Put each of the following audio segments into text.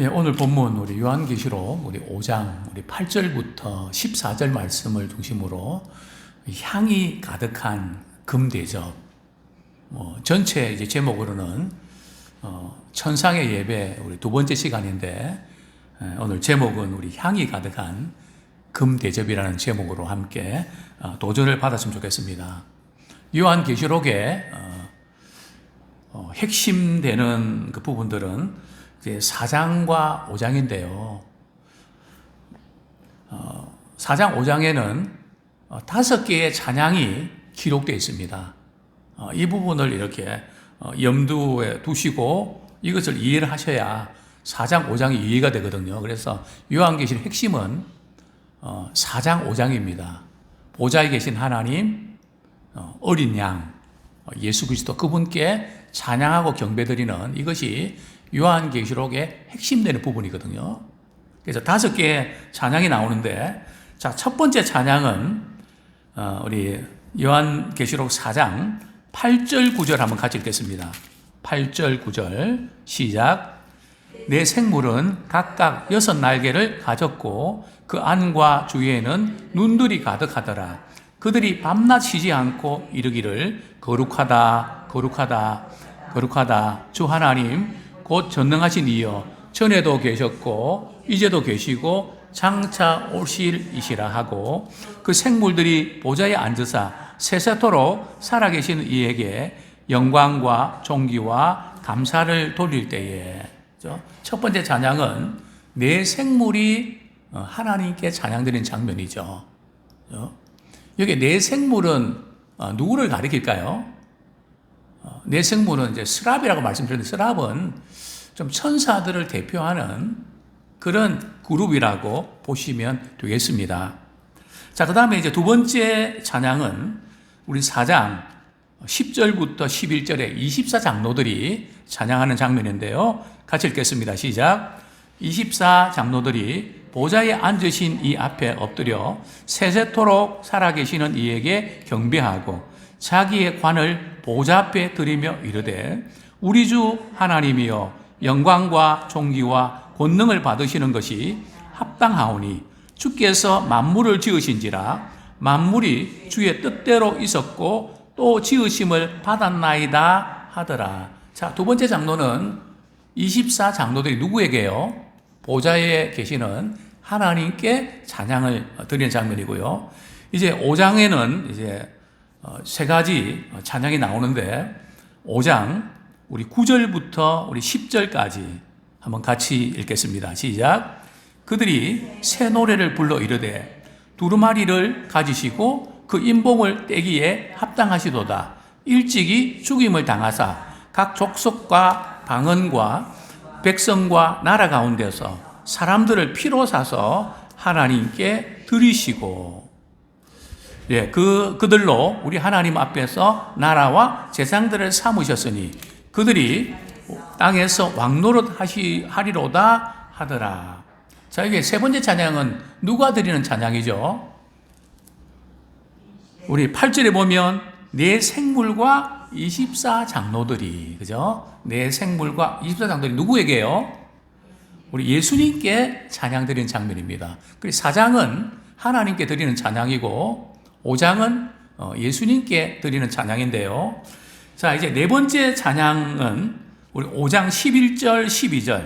예, 오늘 본문 우리 요한계시록 우리 5장 우리 8절부터 14절 말씀을 중심으로 향이 가득한 금대접 뭐 전체 이제 제목으로는 어, 천상의 예배 우리 두 번째 시간인데 에, 오늘 제목은 우리 향이 가득한 금대접이라는 제목으로 함께 어, 도전을 받았으면 좋겠습니다. 요한계시록의 어, 어, 핵심되는 그 부분들은 이제 4장과 5장인데요. 어, 4장, 5장에는 어, 다섯 개의 찬양이 기록되어 있습니다. 어, 이 부분을 이렇게 어, 염두에 두시고 이것을 이해를 하셔야 4장, 5장이 이해가 되거든요. 그래서 요한계시의 핵심은 어, 4장, 5장입니다. 보좌에 계신 하나님, 어, 어린 양, 어, 예수 그리스도 그분께 찬양하고 경배드리는 이것이 요한계시록의 핵심되는 부분이거든요. 그래서 다섯 개의 찬양이 나오는데, 자, 첫 번째 찬양은, 어, 우리 요한계시록 4장 8절 9절 한번 같이 읽겠습니다. 8절 9절 시작. 내 생물은 각각 여섯 날개를 가졌고 그 안과 주위에는 눈들이 가득하더라. 그들이 밤낮 쉬지 않고 이르기를 거룩하다, 거룩하다, 거룩하다. 주 하나님, 곧 전능하신 이여, 전에도 계셨고, 이제도 계시고, 장차 오실이시라 하고, 그 생물들이 보좌에 앉으사 세세토록 살아계신 이에게 영광과 존귀와 감사를 돌릴 때에? 첫 번째 찬양은 내 생물이 어, 하나님께 찬양드리는 장면이죠. 여기 내 생물은 어, 누구를 가리킬까요? 어, 내 생물은 이제 스랍이라고 말씀드렸는데 스랍은 좀 천사들을 대표하는 그런 그룹이라고 보시면 되겠습니다. 자, 그 다음에 이제 두 번째 찬양은 우리 4장 10절부터 11절에 24장로들이 찬양하는 장면인데요. 같이 읽겠습니다. 시작. 24장로들이 보좌에 앉으신 이 앞에 엎드려 세세토록 살아계시는 이에게 경배하고 자기의 관을 보좌 앞에 드리며 이르되 우리 주 하나님이여 영광과 존귀와 권능을 받으시는 것이 합당하오니 주께서 만물을 지으신지라 만물이 주의 뜻대로 있었고 또 지으심을 받았나이다 하더라. 자, 두 번째 장로는 24 장로들이 누구에게요? 보좌에 계시는 하나님께 찬양을 드리는 장면이고요. 이제 5장에는 이제 어, 세 가지 찬양이 나오는데 5장 우리 9절부터 우리 10절까지 한번 같이 읽겠습니다. 시작. 그들이 새 노래를 불러 이르되 두루마리를 가지시고 그 인봉을 떼기에 합당하시도다. 일찍이 죽임을 당하사 각 족속과 방언과 백성과 나라 가운데서 사람들을 피로 사서 하나님께 드리시고 예, 그 그들로 우리 하나님 앞에서 나라와 재상들을 삼으셨으니 그들이 땅에서 왕노릇 하시 하리로다 하더라. 자, 이게 세 번째 찬양은 누가 드리는 찬양이죠? 우리 8절에 보면 내 생물과 24 장로들이 그죠? 내 생물과 24 장로들이 누구에게요? 우리 예수님께 찬양 드리는 장면입니다. 그리고 4장은 하나님께 드리는 찬양이고 5장은 어, 예수님께 드리는 찬양인데요. 자, 이제 네 번째 찬양은 우리 5장 11절, 12절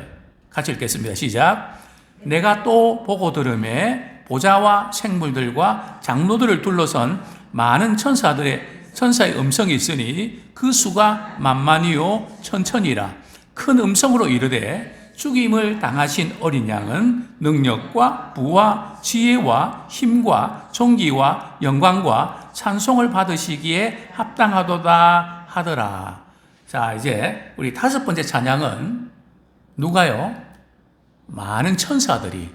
같이 읽겠습니다. 시작. 내가 또 보고 들음에 보좌와 생물들과 장로들을 둘러선 많은 천사들의 천사의 음성이 있으니 그 수가 만만이요 천천이라 큰 음성으로 이르되 죽임을 당하신 어린 양은 능력과 부와 지혜와 힘과 존귀와 영광과 찬송을 받으시기에 합당하도다 하더라. 자, 이제 우리 다섯 번째 찬양은 누가요? 많은 천사들이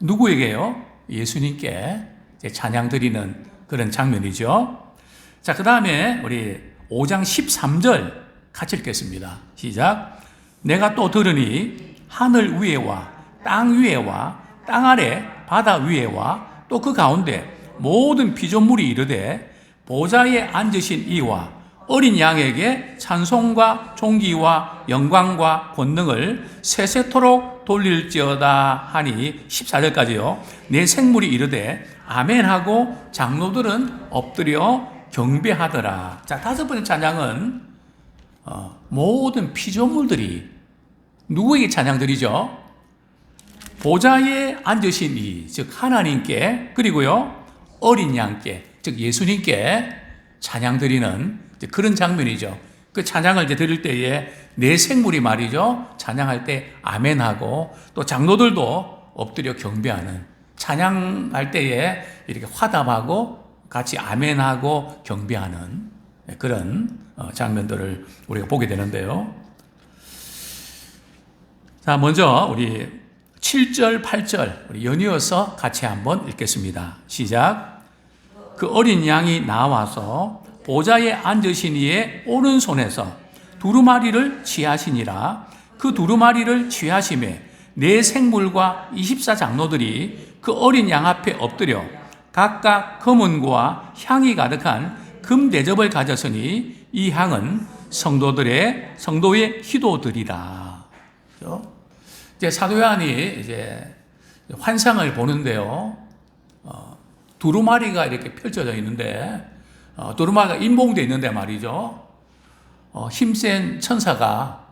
누구에게요? 예수님께 찬양 드리는 그런 장면이죠. 자, 그 다음에 우리 5장 13절 같이 읽겠습니다. 시작. 내가 또 들으니 하늘 위에와 땅 위에와 땅 아래 바다 위에와 또 그 가운데 모든 피조물이 이르되 보좌에 앉으신 이와 어린 양에게 찬송과 존귀와 영광과 권능을 세세토록 돌릴지어다 하니 14절까지요. 내 생물이 이르되 아멘하고 장로들은 엎드려 경배하더라. 자, 다섯 번째 찬양은 어, 모든 피조물들이 누구에게 찬양드리죠? 보좌에 앉으신 이, 즉 하나님께 그리고요 어린 양께, 즉 예수님께 찬양드리는 그런 장면이죠. 그 찬양을 이제 드릴 때에 내 생물이 말이죠 찬양할 때 아멘하고 또 장로들도 엎드려 경배하는 찬양할 때에 이렇게 화답하고 같이 아멘하고 경배하는 그런 어, 장면들을 우리가 보게 되는데요. 자, 먼저 우리 7절, 8절 우리 연이어서 같이 한번 읽겠습니다. 시작. 그 어린 양이 나와서 보좌에 앉으신 이의 오른손에서 두루마리를 취하시니라. 그 두루마리를 취하심에 네 생물과 24 장로들이 그 어린 양 앞에 엎드려 각각 검은과 향이 가득한 금 대접을 가졌으니 이 향은 성도들의 성도의 기도들이라. 그죠? 이제 사도 요한이 이제 환상을 보는데요. 어, 두루마리가 이렇게 펼쳐져 있는데 어, 두루마리가 인봉되어 있는데 말이죠. 어, 힘센 천사가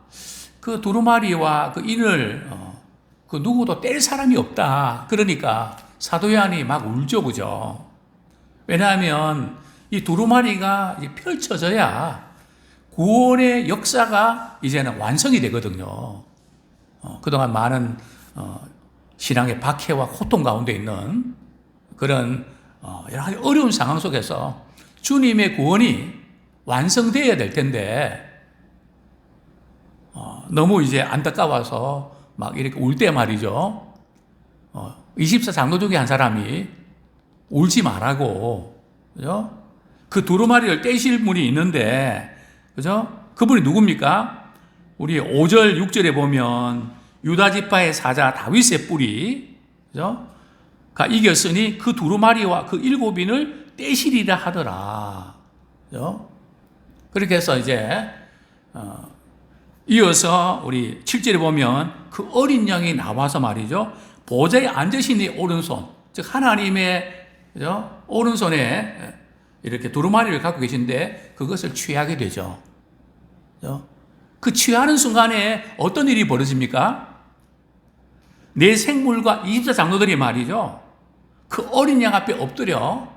그 두루마리와 그 인을 어, 그 누구도 뗄 사람이 없다. 그러니까 사도 요한이 막 울죠, 그죠? 왜냐하면 이 두루마리가 이제 펼쳐져야 구원의 역사가 이제는 완성이 되거든요. 어, 그동안 많은 어, 신앙의 박해와 고통 가운데 있는 그런 어, 여러 가지 어려운 상황 속에서 주님의 구원이 완성되어야 될 텐데 어, 너무 이제 안타까워서 막 이렇게 울 때 말이죠. 어, 24 장로 중에 한 사람이 울지 말라고 그죠? 그 두루마리를 떼실 분이 있는데 그죠? 그분이 누굽니까? 우리 5절 6절에 보면 유다 지파의 사자 다윗의 뿌리 그죠? 가 이겼으니 그 두루마리와 그 일곱인을 떼시리라 하더라. 그죠? 그렇게 해서 이제 어, 이어서 우리 7절에 보면 그 어린 양이 나와서 말이죠. 보좌에 앉으신 이 오른손, 즉 하나님의 그죠? 오른손에 이렇게 두루마리를 갖고 계신데 그것을 취하게 되죠. 그죠? 그 취하는 순간에 어떤 일이 벌어집니까? 내 생물과 24 장로들이 말이죠. 그 어린 양 앞에 엎드려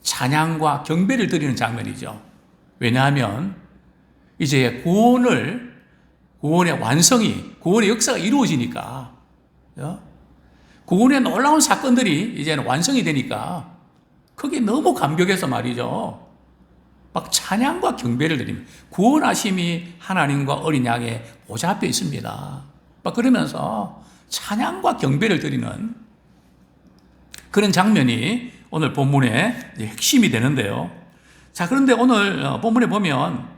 찬양과 경배를 드리는 장면이죠. 왜냐하면 이제 구원을 구원의 완성이 구원의 역사가 이루어지니까 그죠? 구원의 놀라운 사건들이 이제는 완성이 되니까 그게 너무 감격해서 말이죠. 막 찬양과 경배를 드립니다. 구원하심이 하나님과 어린 양의 보좌 앞에 있습니다. 막 그러면서 찬양과 경배를 드리는 그런 장면이 오늘 본문의 핵심이 되는데요. 자, 그런데 오늘 어, 본문에 보면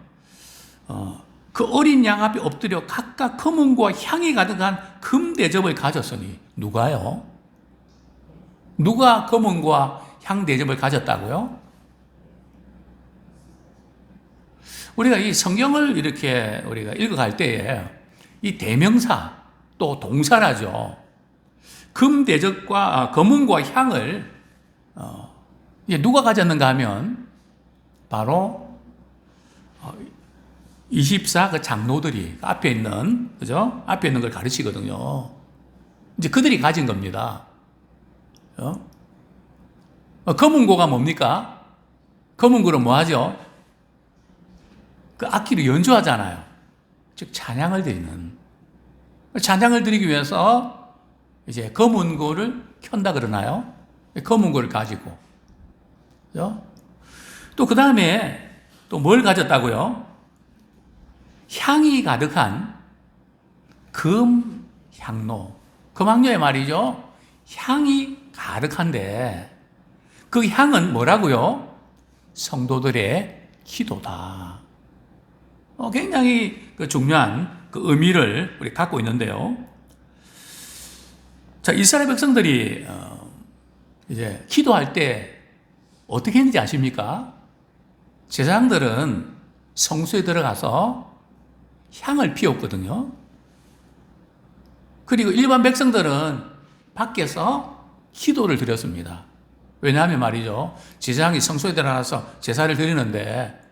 어, 그 어린 양 앞에 엎드려 각각 검은과 향이 가득한 금 대접을 가졌으니 누가요? 누가 검은과 향 대접을 가졌다고요? 우리가 이 성경을 이렇게 우리가 읽어갈 때에 이 대명사 또 동사라죠. 금 대접과 아, 검은과 향을 어, 누가 가졌는가 하면 바로 24그 장로들이 앞에 있는 그죠? 앞에 있는 걸 가르치거든요. 이제 그들이 가진 겁니다. 어? 어, 검은고가 뭡니까? 검은고는 뭐 하죠? 그 악기를 연주하잖아요. 즉 찬양을 드리는 찬양을 드리기 위해서 이제 검은고를 켠다 그러나요? 검은고를 가지고 또그 다음에 또 뭘 가졌다고요? 향이 가득한 금 향로. 금황료의 말이죠. 향이 가득한데 그 향은 뭐라고요? 성도들의 기도다. 어, 굉장히 그 중요한 그 의미를 우리 갖고 있는데요. 자, 이스라엘 백성들이 어, 이제 기도할 때 어떻게 했는지 아십니까? 제사장들은 성소에 들어가서 향을 피웠거든요. 그리고 일반 백성들은 밖에서 기도를 드렸습니다. 왜냐하면 말이죠. 제사장이 성소에 들어가서 제사를 드리는데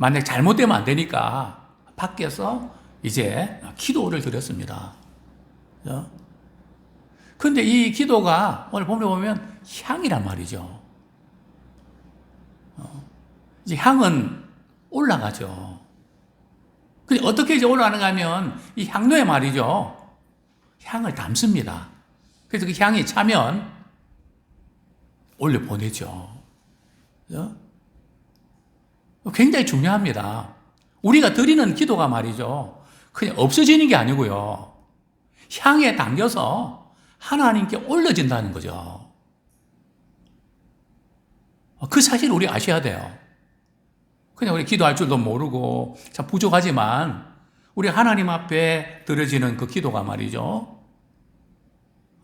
만약 잘못되면 안 되니까 밖에서 이제 기도를 드렸습니다. 그죠? 근데 이 기도가 오늘 본문에 보면 향이란 말이죠. 어, 이제 향은 올라가죠. 근데 어떻게 이제 올라가는가 하면 이 향로에 말이죠. 향을 담습니다. 그래서 그 향이 차면 올려 보내죠. 굉장히 중요합니다. 우리가 드리는 기도가 말이죠. 그냥 없어지는 게 아니고요. 향에 담겨서 하나님께 올려진다는 거죠. 그 사실 우리 아셔야 돼요. 그냥 우리 기도할 줄도 모르고 참 부족하지만 우리 하나님 앞에 드려지는 그 기도가 말이죠.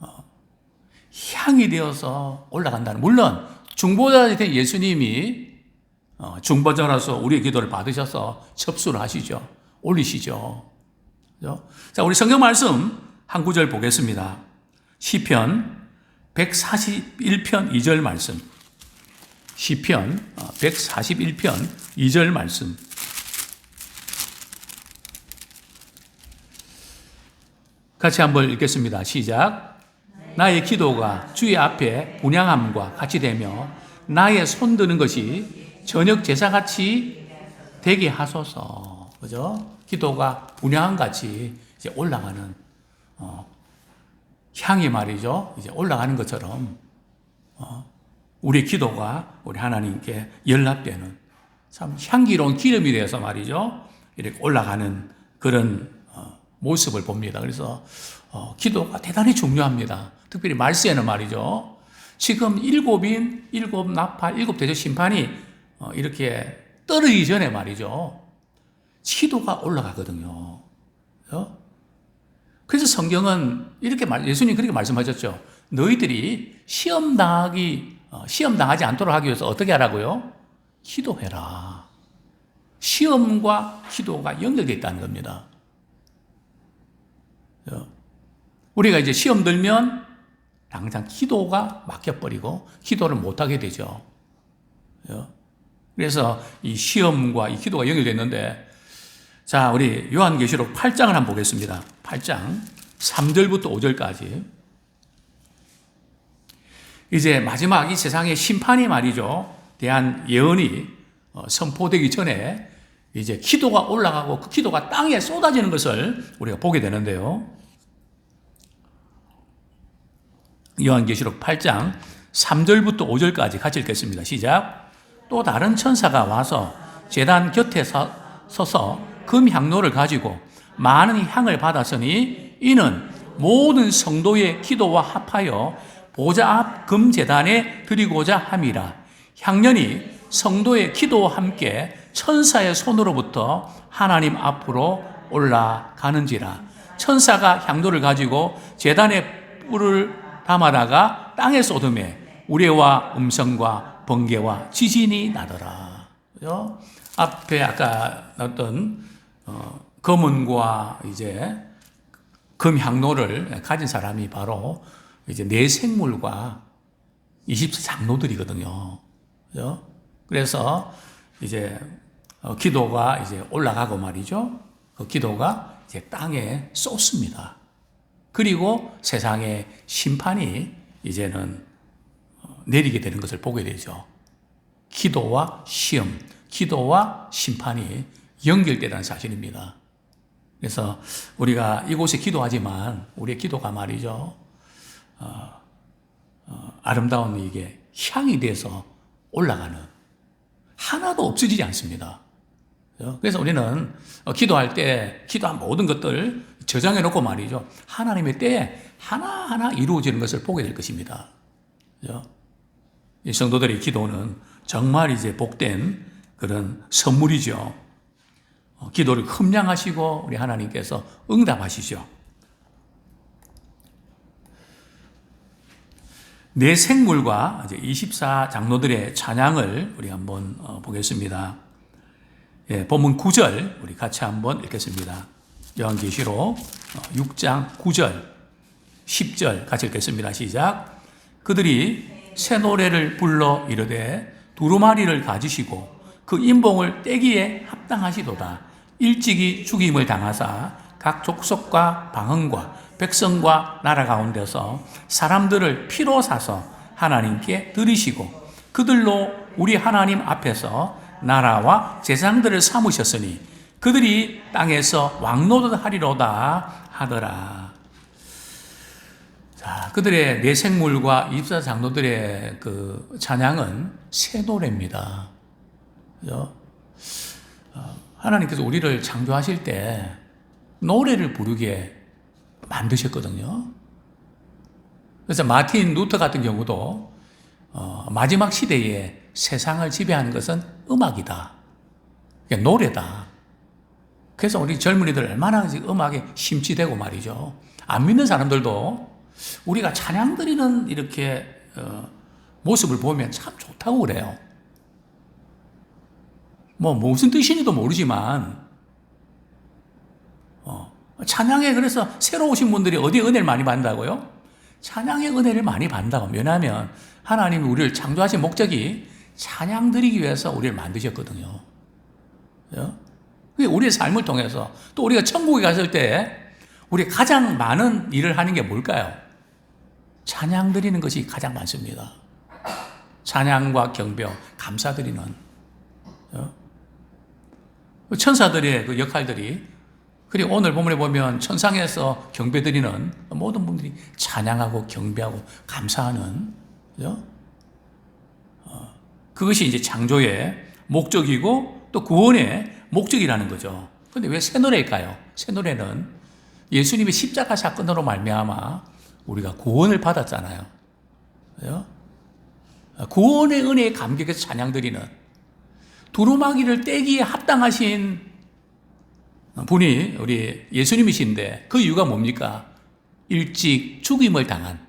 어, 향이 되어서 올라간다는. 물론 중보자 된 예수님이 어, 중보자라서 우리의 기도를 받으셔서 접수를 하시죠. 올리시죠. 그죠? 자, 우리 성경 말씀 한 구절 보겠습니다. 시편 141편 2절 말씀. 시편 141편 2절 말씀. 같이 한번 읽겠습니다. 시작. 나의 기도가 주의 앞에 분양함과 같이 되며 나의 손 드는 것이 저녁 제사같이 되게 하소서. 그죠? 기도가 분양함 같이 이제 올라가는 어, 향이 말이죠. 이제 올라가는 것처럼 어, 우리 기도가 우리 하나님께 연락되는 참 향기로운 기름이 되어서 말이죠. 이렇게 올라가는 그런 어, 모습을 봅니다. 그래서 어, 기도가 대단히 중요합니다. 특별히 말세에는 말이죠. 지금 일곱인, 일곱 나파, 일곱 대적 심판이 어, 이렇게 떨어지기 전에 말이죠. 기도가 올라가거든요. 그죠? 그래서 성경은 이렇게 말, 예수님 그렇게 말씀하셨죠. 너희들이 시험 당하기, 어, 시험 당하지 않도록 하기 위해서 어떻게 하라고요? 기도해라. 시험과 기도가 연결되어 있다는 겁니다. 우리가 이제 시험 들면 당장 기도가 막혀버리고 기도를 못하게 되죠. 그래서 이 시험과 이 기도가 연결됐는데 자, 우리 요한계시록 8장을 한번 보겠습니다. 8장 3절부터 5절까지. 이제 마지막 이 세상의 심판이 말이죠. 대한 예언이 어, 선포되기 전에 이제 기도가 올라가고 그 기도가 땅에 쏟아지는 것을 우리가 보게 되는데요. 요한계시록 8장 3절부터 5절까지 같이 읽겠습니다. 시작. 또 다른 천사가 와서 재단 곁에 서, 서서 금 향로를 가지고 많은 향을 받았으니 이는 모든 성도의 기도와 합하여 보좌 앞 금재단에 드리고자 함이라. 향년이 성도의 기도와 함께 천사의 손으로부터 하나님 앞으로 올라가는지라. 천사가 향도를 가지고 재단에 뿔을 담아다가 땅에 쏟음에 우레와 음성과 번개와 지진이 나더라. 그죠? 앞에 아까 나왔던 어, 검은과 이제 금향로를 가진 사람이 바로 이제 내 생물과 24장로들이거든요. 그죠? 그래서 이제 어, 기도가 이제 올라가고 말이죠. 그 기도가 이제 땅에 쏟습니다. 그리고 세상의 심판이 이제는 어, 내리게 되는 것을 보게 되죠. 기도와 시험, 기도와 심판이 연결되다는 사실입니다. 그래서 우리가 이곳에 기도하지만 우리의 기도가 말이죠. 어, 어, 아름다운 이게 향이 돼서 올라가는 하나도 없어지지 않습니다. 그래서 우리는 기도할 때 기도한 모든 것들 저장해 놓고 말이죠. 하나님의 때에 하나하나 이루어지는 것을 보게 될 것입니다. 이 성도들의 기도는 정말 이제 복된 그런 선물이죠. 어, 기도를 흠량하시고 우리 하나님께서 응답하시죠. 내 생물과 이제 24 장로들의 찬양을 우리 한번 어, 보겠습니다. 예, 본문 9절 우리 같이 한번 읽겠습니다. 요한계시록 6장 9절, 10절 같이 읽겠습니다. 시작. 그들이 새 노래를 불러 이르되 두루마리를 가지시고 그 인봉을 떼기에 합당하시도다. 일찍이 죽임을 당하사 각 족속과 방언과 백성과 나라 가운데서 사람들을 피로 사서 하나님께 드리시고 그들로 우리 하나님 앞에서 나라와 재상들을 삼으셨으니 그들이 땅에서 왕노릇 하리로다 하더라. 자, 그들의 내생물과 입사 장로들의 그 찬양은 새 노래입니다. 그죠? 어, 하나님께서 우리를 창조하실 때 노래를 부르게 만드셨거든요. 그래서 마틴 루터 같은 경우도 어, 마지막 시대에 세상을 지배하는 것은 음악이다. 그러니까 노래다. 그래서 우리 젊은이들 얼마나 음악에 심취되고 말이죠. 안 믿는 사람들도 우리가 찬양 드리는 이렇게 어, 모습을 보면 참 좋다고 그래요. 뭐 무슨 뜻인지도 모르지만 어, 찬양에 그래서 새로 오신 분들이 어디에 은혜를 많이 받는다고요? 찬양의 은혜를 많이 받는다고. 왜냐하면 하나님이 우리를 창조하신 목적이 찬양 드리기 위해서 우리를 만드셨거든요. 그게 우리의 삶을 통해서 또 우리가 천국에 갔을 때 우리 가장 많은 일을 하는 게 뭘까요? 찬양 드리는 것이 가장 많습니다. 찬양과 경배, 감사 드리는 어? 천사들의 그 역할들이 그리고 오늘 본문에 보면 천상에서 경배 드리는 모든 분들이 찬양하고 경배하고 감사하는? 어, 그것이 이제 창조의 목적이고 또 구원의 목적이라는 거죠. 근데 왜 새 노래일까요? 새 노래는 예수님의 십자가 사건으로 말미암아 우리가 구원을 받았잖아요. 그죠? 구원의 은혜에 감격해서 찬양드리는 두루마기를 떼기에 합당하신 분이 우리 예수님이신데 그 이유가 뭡니까? 일찍 죽임을 당한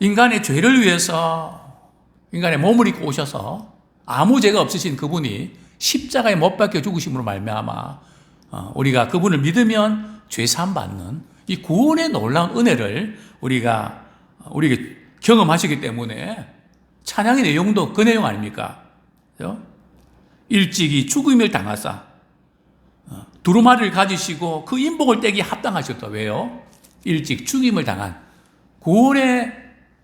인간의 죄를 위해서 인간의 몸을 입고 오셔서 아무 죄가 없으신 그분이 십자가에 못 박혀 죽으심으로 말미암아 어, 우리가 그분을 믿으면 죄 사함 받는 이 구원의 놀라운 은혜를 우리가 우리에게 경험하시기 때문에 찬양의 내용도 그 내용 아닙니까? 그죠? 일찍이 죽음을 당하사 어, 두루마리를 가지시고 그 인복을 떼기 합당하셨다. 왜요? 일찍 죽임을 당한 구원의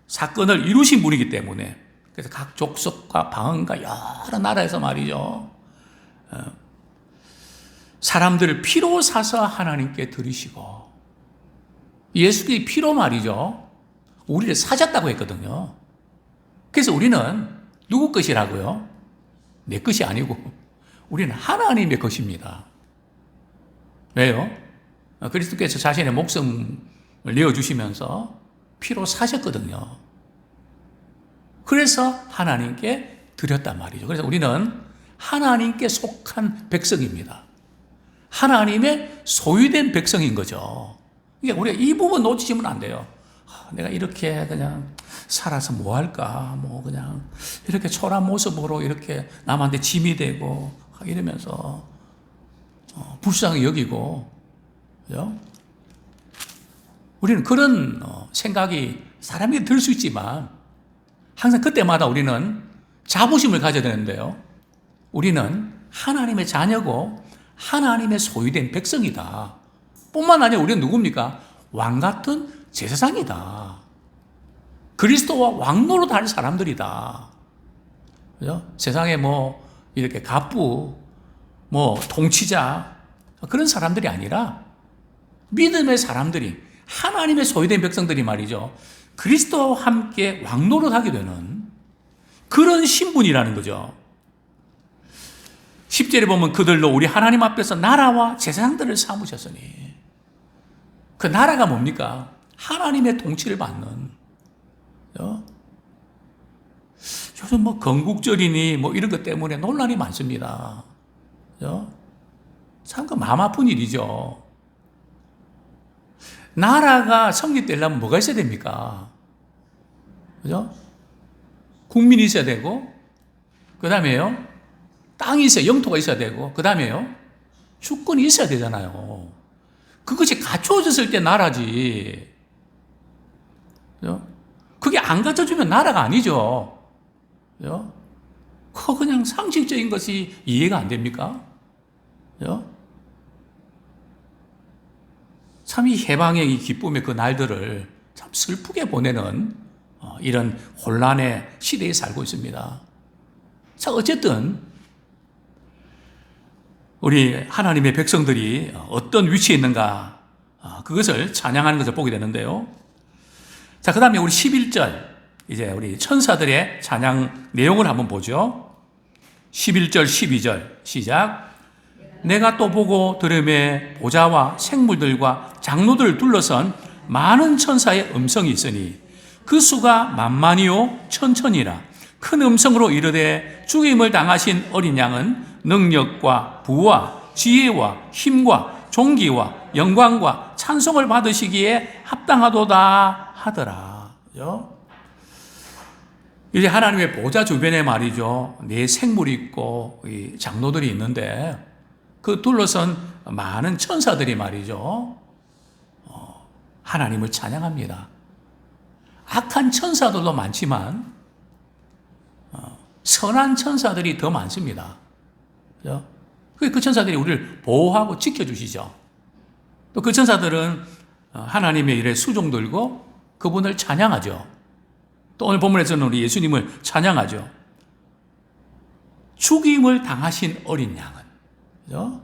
사건을 이루신 분이기 때문에 그래서 각 족속과 방언과 여러 나라에서 말이죠. 어, 사람들을 피로 사서 하나님께 드리시고 예수의 피로 말이죠. 우리를 사셨다고 했거든요. 그래서 우리는 누구 것이라고요? 내 것이 아니고 우리는 하나님의 것입니다. 왜요? 어, 그리스도께서 자신의 목숨을 내어주시면서 피로 사셨거든요. 그래서 하나님께 드렸단 말이죠. 그래서 우리는 하나님께 속한 백성입니다. 하나님의 소유된 백성인 거죠. 그러니까 우리가 이 부분 놓치시면 안 돼요. 아, 내가 이렇게 그냥 살아서 뭐 할까? 뭐 그냥 이렇게 초라한 모습으로 이렇게 남한테 짐이 되고 이러면서 어, 불쌍히 여기고, 그죠? 우리는 그런 어, 생각이 사람에게 들수 있지만 항상 그때마다 우리는 자부심을 가져야 되는데요. 우리는 하나님의 자녀고 하나님의 소유된 백성이다. 뿐만 아니라 우리는 누굽니까? 왕 같은 제사장이다. 그리스도와 왕노로 다닐 사람들이다. 그죠? 세상에 뭐 이렇게 갑부, 뭐 통치자 그런 사람들이 아니라 믿음의 사람들이 하나님의 소유된 백성들이 말이죠. 그리스도와 함께 왕노릇 하게 되는 그런 신분이라는 거죠. 10절에 보면 그들로 우리 하나님 앞에서 나라와 제사장들을 삼으셨으니 그 나라가 뭡니까? 하나님의 통치를 받는 어? 요즘 뭐 건국절이니 뭐 이런 것 때문에 논란이 많습니다. 어? 참그 마음 아픈 일이죠. 나라가 성립되려면 뭐가 있어야 됩니까? 그죠? 국민이 있어야 되고, 그 다음에요, 땅이 있어야 영토가 있어야 되고 그 다음에요 주권이 있어야 되잖아요. 그것이 갖추어졌을 때 나라지. 그게 안 갖춰주면 나라가 아니죠. 그거 그냥 상식적인 것이 이해가 안 됩니까? 참 이 해방의 이 기쁨의 그 날들을 참 슬프게 보내는 어, 이런 혼란의 시대에 살고 있습니다. 자, 어쨌든 우리 하나님의 백성들이 어떤 위치에 있는가 어, 그것을 찬양하는 것을 보게 되는데요. 자, 그 다음에 우리 11절 이제 우리 천사들의 찬양 내용을 한번 보죠. 11절, 12절 시작. 내가 또 보고 들음에 보좌와 생물들과 장로들을 둘러선 많은 천사의 음성이 있으니 그 수가 만만이요 천천이라 큰 음성으로 이르되 죽임을 당하신 어린 양은 능력과 부와 지혜와 힘과 존귀와 영광과 찬송을 받으시기에 합당하도다 하더라. 이제 하나님의 보좌 주변에 말이죠. 네 생물이 있고 이 장로들이 있는데 그 둘러선 많은 천사들이 말이죠. 어, 하나님을 찬양합니다. 악한 천사들도 많지만 어, 선한 천사들이 더 많습니다. 그죠? 그 천사들이 우리를 보호하고 지켜주시죠. 또 그 천사들은 어, 하나님의 일에 수종 들고 그분을 찬양하죠. 또 오늘 본문에서는 우리 예수님을 찬양하죠. 죽임을 당하신 어린 양은 그죠?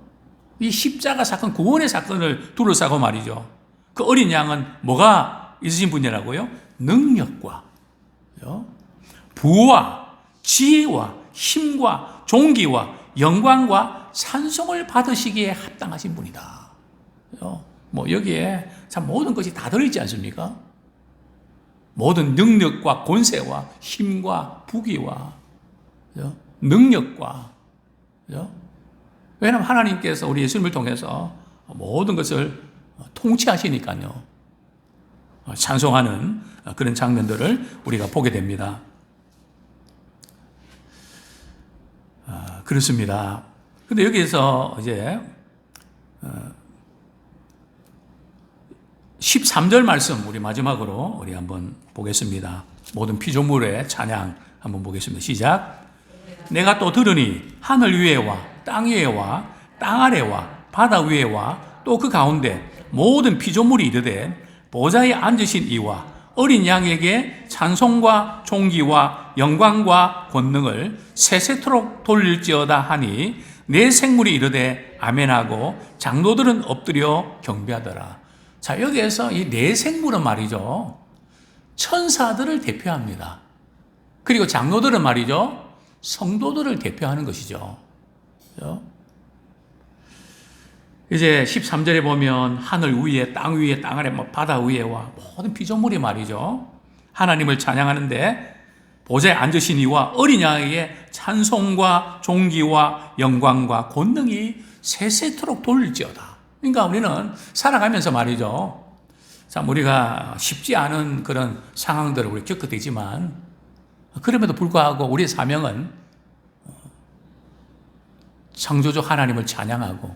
이 십자가 사건, 구원의 사건을 둘러싸고 말이죠. 그 어린 양은 뭐가 있으신 분이라고요? 능력과 그죠? 부와 지혜와 힘과 종기와 영광과 찬송을 받으시기에 합당하신 분이다. 그죠? 뭐 여기에 참 모든 것이 다 들어있지 않습니까? 모든 능력과 권세와 힘과 부귀와 그죠? 능력과 그죠? 왜냐하면 하나님께서 우리 예수님을 통해서 모든 것을 통치하시니까요. 찬송하는 그런 장면들을 우리가 보게 됩니다. 아, 그렇습니다. 근데 여기에서 이제 13절 말씀 우리 마지막으로 우리 한번 보겠습니다. 모든 피조물의 찬양 한번 보겠습니다. 시작. 내가 또 들으니 하늘 위에와 땅 위에와 땅 아래와 바다 위에와 또 그 가운데 모든 피조물이 이르되 보좌에 앉으신 이와 어린 양에게 찬송과 존귀와 영광과 권능을 세세토록 돌릴지어다 하니 내 생물이 이르되 아멘하고 장로들은 엎드려 경배하더라. 자 여기에서 이 내 생물은 말이죠 천사들을 대표합니다. 그리고 장로들은 말이죠 성도들을 대표하는 것이죠. 이제 13절에 보면 하늘 위에 땅 위에 땅 아래 뭐 바다 위에와 모든 피조물이 말이죠. 하나님을 찬양하는데 보좌에 앉으신 이와 어린 양에게 찬송과 존귀와 영광과 권능이 세세토록 돌릴지어다. 그러니까 우리는 살아가면서 말이죠. 참 우리가 쉽지 않은 그런 상황들을 우리 겪게 되지만 그럼에도 불구하고 우리의 사명은 창조주 하나님을 찬양하고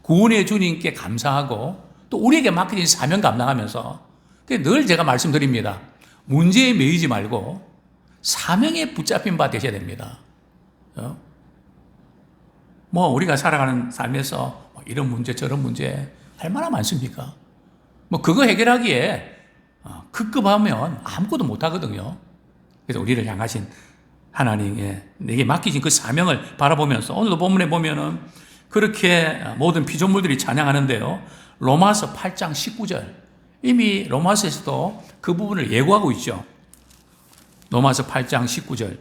구원의 주님께 감사하고 또 우리에게 맡겨진 사명 감당하면서 늘 제가 말씀드립니다. 문제에 매이지 말고 사명에 붙잡힌 바 되셔야 됩니다. 어? 뭐 우리가 살아가는 삶에서 뭐 이런 문제 저런 문제 얼마나 많습니까? 뭐 그거 해결하기에 어, 급급하면 아무것도 못 하거든요. 그래서 우리를 향하신 하나님의 내게 맡기신 그 사명을 바라보면서 오늘도 본문에 보면은 그렇게 모든 피조물들이 찬양하는데요. 로마서 8장 19절. 이미 로마서에서도 그 부분을 예고하고 있죠. 로마서 8장 19절.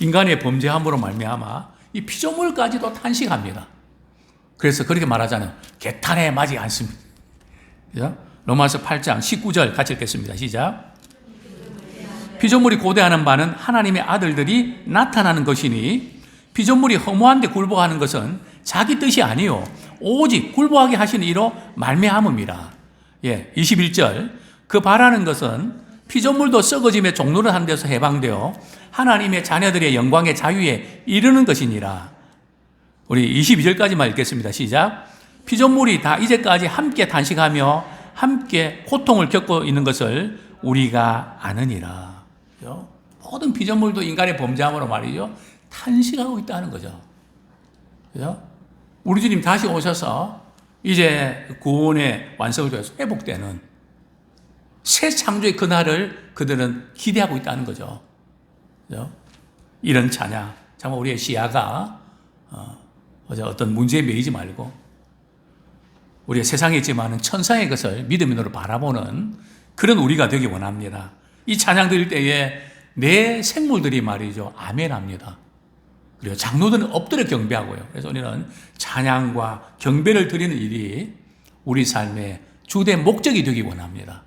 인간의 범죄함으로 말미암아 이 피조물까지도 탄식합니다. 그래서 그렇게 말하잖아요. 개탄에 맞지 않습니다. 로마서 8장 19절 같이 읽겠습니다. 시작. 피조물이 고대하는 바는 하나님의 아들들이 나타나는 것이니 피조물이 허무한데 굴복하는 것은 자기 뜻이 아니요 오직 굴복하게 하신 이로 말미암음이라. 예, 21절 그 바라는 것은 피조물도 썩어짐의 종로를 한 데서 해방되어 하나님의 자녀들의 영광의 자유에 이르는 것이니라. 우리 22절까지만 읽겠습니다. 시작. 피조물이 다 이제까지 함께 단식하며 함께 고통을 겪고 있는 것을 우리가 아느니라. 모든 피조물도 인간의 범죄함으로 말이죠. 탄식하고 있다는 거죠. 그죠? 우리 주님 다시 오셔서 이제 구원의 완성을 통해서 회복되는 새 창조의 그날을 그들은 기대하고 있다는 거죠. 그죠? 이런 찬양. 정말 우리의 시야가 어, 어떤 문제에 매이지 말고 우리가 세상에 있지만은 천상의 것을 믿음으로 바라보는 그런 우리가 되기 원합니다. 이 찬양 드릴 때에 내 생물들이 말이죠. 아멘합니다. 그리고 장로들은 엎드려 경배하고요. 그래서 우리는 찬양과 경배를 드리는 일이 우리 삶의 주된 목적이 되기 원합니다.